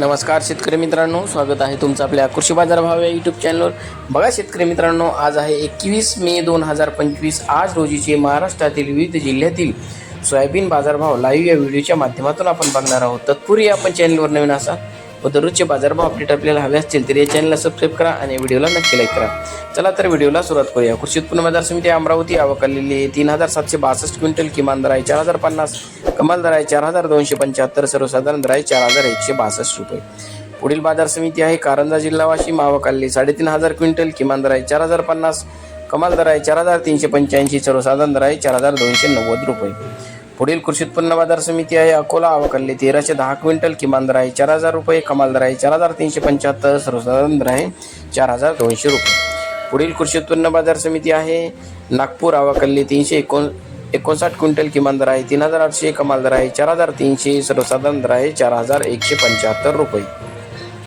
नमस्कार शेतकरी मित्रांनो स्वागत आहे तुमचं आपल्या कृषी बाजार भाव या यूट्यूब चॅनलवर बघा शेतकरी मित्रांनो आज आहे एकवीस मे दोन हजार पंचवीस. आज रोजीचे महाराष्ट्रातील विविध जिल्ह्यातील सोयाबीन बाजारभाव लाईव्ह या व्हिडिओच्या माध्यमातून आपण बघणार आहोत. तत्पूर्वी आपण चॅनलवर नवीन असा व दररोजचे बाजारभाव अपडेट आपल्याला हवे असतील तर या चॅनलला सबस्क्राईब करा आणि व्हिडिओला नक्की लाईक करा. चला तर व्हिडिओला सुरुवात करूया. कृषी उत्पन्न बाजार समिती अमरावती आवक आलेली आहे. तीन हजार सातशे बासष्ट क्विंटल किमान दर आहे चार हजार पन्नास कमाल दर आहे चार हजार दोनशे पंच्याहत्तर सर्वसाधारण दर आहे चार हजार एकशे बासष्ट रुपये. पुढील बाजार समिती आहे कारंजा जिल्हा वाशिम आवकाल्ली साडेतीन हजार क्विंटल किमान दर आहे चार हजार पन्नास कमाल दर आहे चार हजार तीनशे पंच्याऐंशी सर्वसाधारण दर आहे चार हजार दोनशे नव्वद रुपये. पुढील कृषी उत्पन्न बाजार समिती आहे अकोला आवकाल्ली तेराशे दहा क्विंटल किमान दर आहे चार हजार रुपये कमाल दर आहे चार हजार तीनशे पंच्याहत्तर सर्वसाधारण दर आहे चार हजार दोनशे रुपये. पुढील कृषी उत्पन्न बाजार समिती आहे नागपूर आवाकल्ली तीनशे एकोण एकोणसाठ क्विंटल किमान दर आहे तीन हजार आठशे कमाल दर आहे चार हजार तीनशे सर्वसाधारण दर आहे चार हजार एकशे पंच्याहत्तर रुपये.